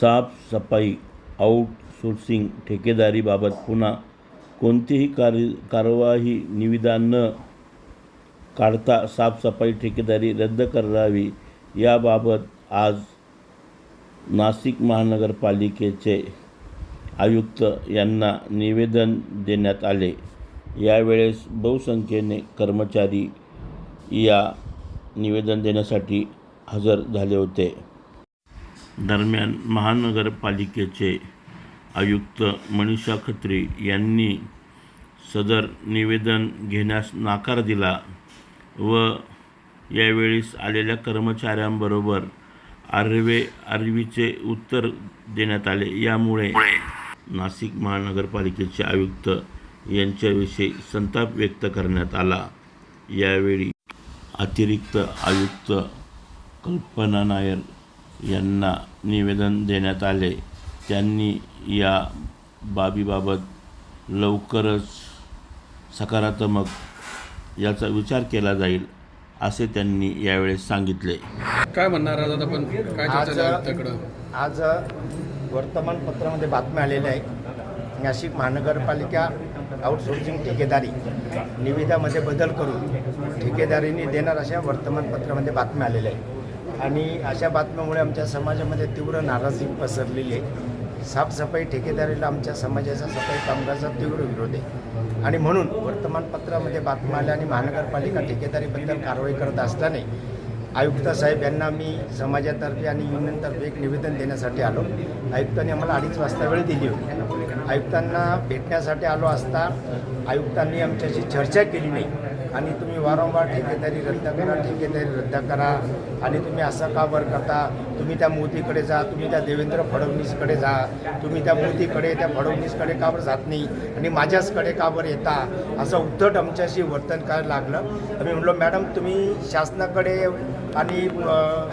साफसफाई आउटसोर्सिंग ठेकेदारीबाबत पुन्हा कोणतीही कार्य कारवाही निविदा न काढता साफसफाई ठेकेदारी रद्द करावी याबाबत आज नाशिक महानगरपालिकेचे आयुक्त यांना निवेदन देण्यात आले. यावेळेस बहुसंख्येने कर्मचारी या निवेदन देण्यासाठी हजर झाले होते. दरम्यान महानगरपालिकेचे आयुक्त मनीषा खत्री यांनी सदर निवेदन घेण्यास नकार दिला व यावेळीस आलेल्या कर्मचाऱ्यांबरोबर आर्वे आर्वीचे उत्तर देण्यात आले. यामुळे नाशिक महानगरपालिकेचे आयुक्त यांच्याविषयी संताप व्यक्त करण्यात आला. यावेळी अतिरिक्त आयुक्त कल्पना नायर यांना निवेदन देण्यात आले. त्यांनी या बाबीबाबत लवकरच सकारात्मक याचा विचार केला जाईल असे त्यांनी यावेळेस सांगितले. काय म्हणणार आज आपण? काय आज झाली आयुक्ताकडं आज वर्तमानपत्रामध्ये बातम्या आलेल्या आहे नाशिक महानगरपालिका आउटसोर्सिंग ठेकेदारी निविदामध्ये बदल करून ठेकेदारीने देणार अशा वर्तमानपत्रामध्ये बातम्या आलेल्या आहे आणि अशा बातम्यामुळे आमच्या समाजामध्ये तीव्र नाराजी पसरलेली आहे. साफसफाई ठेकेदारीला आमच्या समाजाचा सफाई कामगाराचा तीव्र विरोध आहे. आणि म्हणून वर्तमानपत्रामध्ये बातम्या आल्या आणि महानगरपालिका ठेकेदारीबद्दल कारवाई करत असताना आयुक्त साहेब यांना मी समाजातर्फे आणि युनियनतर्फे एक निवेदन देण्यासाठी आलो. आयुक्तांनी आम्हाला अडीच वाजता वेळ दिली होती. आयुक्तांना भेटण्यासाठी आलो असता आयुक्तांनी आमच्याशी चर्चा केली नाही. आणि तुम्ही वारंवार ठेकेदारी रद्द करा ठेकेदारी रद्द करा. आणि तुम्ही असं का बरं करता? तुम्ही त्या मोदीकडे जा तुम्ही त्या देवेंद्र फडणवीसकडे जा तुम्ही त्या मोदीकडे त्या फडणवीसकडे का बरं जात नाही आणि माझ्याचकडे का बरं येता? असं उद्धट आमच्याशी वर्तन करायला लागलं? आम्ही म्हणलो मॅडम तुम्ही शासनाकडे आणि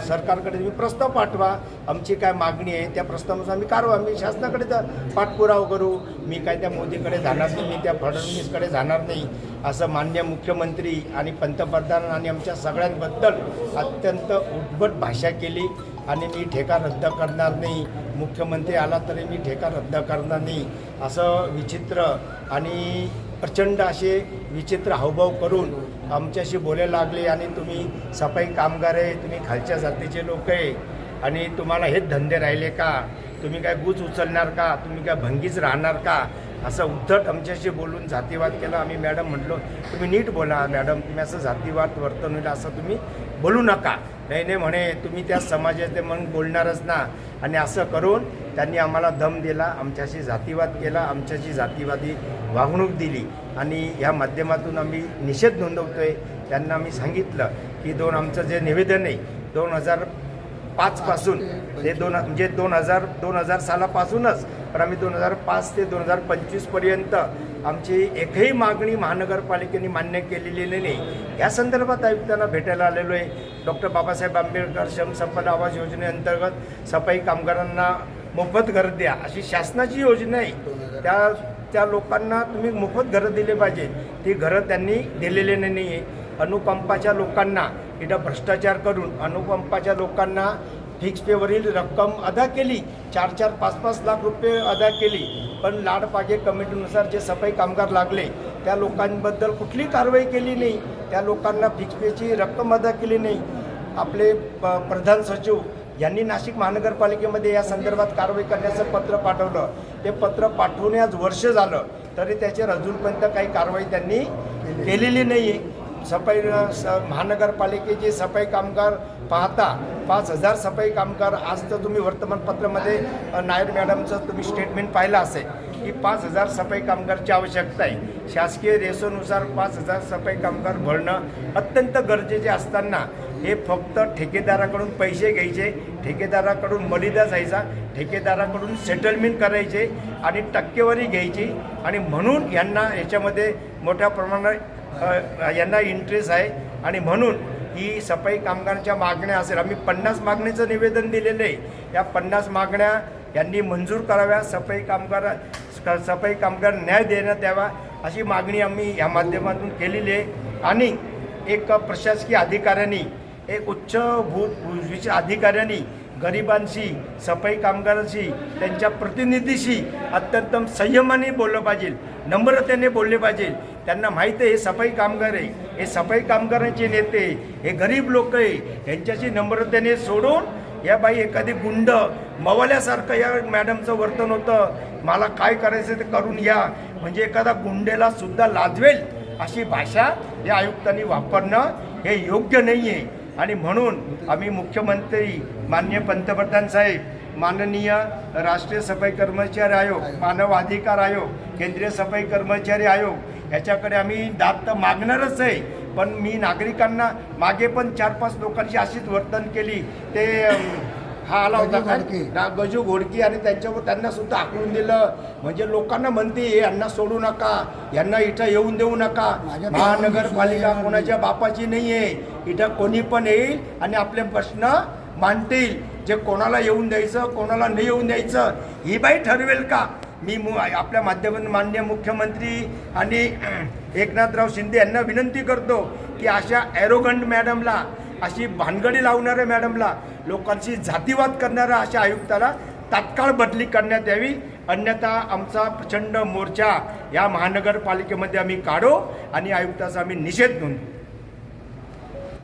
सरकारकडे तुम्ही प्रस्ताव पाठवा. आमची काय मागणी आहे त्या प्रस्तावानुसार आम्ही कारवा आम्ही शासनाकडे तर पाठपुरावा करू. मी काय त्या मोदीकडे जाणार नाही मी त्या फडणवीसकडे जाणार नाही. असं मान्य मुख्यमंत्री आणि पंतप्रधान आणि आमच्या सगळ्यांबद्दल अत्यंत उद्भट भाषा केली. आणि मी ठेका रद्द करणार नाही. मुख्यमंत्री आला तरी मी ठेका रद्द करणार नाही. असं विचित्र आणि प्रचंड असे विचित्र हावभाव करून आमच्याशी बोलायला लागले आणि तुम्ही सफाई कामगार आहे तुम्ही खालच्या जातीचे लोक आहे आणि तुम्हाला हेच धंदे राहिले का? तुम्ही काय गुज उचलणार का? तुम्ही काय भंगीच राहणार का? असं उद्धट आमच्याशी बोलून जातीवाद केला. आम्ही मॅडम म्हटलो तुम्ही नीट बोला मॅडम. तुम्ही असं जातीवाद वर्तन होईल असं तुम्ही बोलू नका. नाही नाही म्हणे तुम्ही त्या समाजाचे म्हणून बोलणारच ना. आणि असं करून त्यांनी आम्हाला दम दिला आमच्याशी जातीवाद केला आमच्याशी जातीवादी वागणूक दिली. आणि ह्या माध्यमातून आम्ही निषेध नोंदवतो आहे त्यांना आम्ही सांगितलं की दोन आमचं जे निवेदन आहे दोन हजार पाचपासून हे दोन म्हणजे दोन हजार दोन हजार सालापासूनच पण आम्ही दोन हजार पाच ते दोन हजार पंचवीसपर्यंत आमची एकही मागणी महानगरपालिकेने मान्य केलेली नाही. या संदर्भात आयुक्तांना भेटायला आलेलो आहे. डॉक्टर बाबासाहेब आंबेडकर श्रमसंपदा आवास योजनेअंतर्गत सफाई कामगारांना मोफत घर द्या अशी शासनाची योजना आहे. त्या त्या लोकांना तुम्ही मोफत घरं दिले पाहिजे ती घरं त्यांनी दिलेली नाही. आहे अनुकंपाच्या लोकांना इथं भ्रष्टाचार करून अनुपंपाच्या लोकांना फिक्स पेवरील रक्कम अदा केली. चार चार पाच पाच लाख रुपये अदा केली. पण लाडपागे कमिटीनुसार जे सफाई कामगार लागले त्या लोकांबद्दल कुठली कारवाई केली नाही. त्या लोकांना फिक्स पेची रक्कम अदा केली नाही. आपले प प्रधान सचिव यांनी नाशिक महानगरपालिकेमध्ये या संदर्भात कारवाई करण्याचं पत्र पाठवलं. ते पत्र पाठवून आज वर्ष झालं. तरी त्याच्यावर अजूनपर्यंत काही कारवाई त्यांनी केलेली नाही आहे सफाई स महानगरपालिकेचे सफाई कामगार पाहता पाच हजार सफाई कामगार आज तर तुम्ही वर्तमानपत्रामध्ये नायर मॅडमचं तुम्ही स्टेटमेंट पाहिलं असेल की पाच हजार सफाई कामगारची आवश्यकता आहे. शासकीय रेशोनुसार पाच हजार सफाई कामगार भरणं अत्यंत गरजेचे असताना हे फक्त ठेकेदाराकडून पैसे घ्यायचे ठेकेदाराकडून मलिदा जायचा ठेकेदाराकडून सेटलमेंट करायचे आणि टक्केवारी घ्यायची. आणि म्हणून यांना याच्यामध्ये मोठ्या प्रमाणात यांना इंटरेस्ट आहे. आणि म्हणून ही सफाई कामगारांच्या मागण्या असेल. आम्ही पन्नास मागणीचं निवेदन दिलेलं आहे. या पन्नास मागण्या यांनी मंजूर कराव्या. सफाई कामगार सफाई कामगार न्याय देण्यात यावा अशी मागणी आम्ही या माध्यमातून केलेली आहे. आणि एक प्रशासकीय अधिकाऱ्यांनी एक उच्च भू भूविचे अधिकाऱ्यांनी गरिबांशी सफाई कामगारांशी त्यांच्या प्रतिनिधीशी अत्यंत संयमाने बोललं पाहिजे. नम्रतेने बोलले पाहिजे. त्यांना माहीत आहे हे सफाई कामगार आहे. हे सफाई कामगारांचे नेते हे गरीब लोक आहे. यांच्याशी नम्रतेने सोडून या बाई एखादी गुंड मवाल्यासारखं या मॅडमचं वर्तन होतं. मला काय करायचं ते करून या. म्हणजे एखादा गुंडेला सुद्धा लाजवेल अशी भाषा या आयुक्तांनी वापरणं हे योग्य नाही आहे. आणि म्हणून आम्ही मुख्यमंत्री माननीय पंतप्रधान साहेब माननीय राष्ट्रीय सफाई कर्मचारी आयोग मानव अधिकार आयोग केंद्रीय सफाई कर्मचारी आयोग याच्याकडे आम्ही दाद तर मागणारच आहे. पण मी नागरिकांना मागे पण चार पाच लोकांची अशीच वर्तन केली. ते हा आला होता ना गजू घोडकी आणि त्यांच्यावर त्यांना सुद्धा आकलून दिलं. म्हणजे लोकांना म्हणते यांना सोडू नका. यांना इथं येऊन देऊ नका. महानगरपालिका कोणाच्या बापाची नाही आहे इथं कोणी पण येईल आणि आपले प्रश्न मांडतील. जे कोणाला येऊन द्यायचं कोणाला नाही येऊन द्यायचं ही बाई ठरवेल का? मी मु आपल्या माध्यमातून माननीय मुख्यमंत्री आणि एकनाथराव शिंदे यांना विनंती करतो की अशा ॲरोगंट मॅडमला अशी भानगडी लावणाऱ्या मॅडमला लोकांशी जातीवाद करणाऱ्या अशा आयुक्ताला तात्काळ बदली करण्यात यावी. अन्यथा आमचा प्रचंड मोर्चा या महानगरपालिकेमध्ये आम्ही काढू आणि आयुक्ताचा आम्ही निषेध नोंदवू.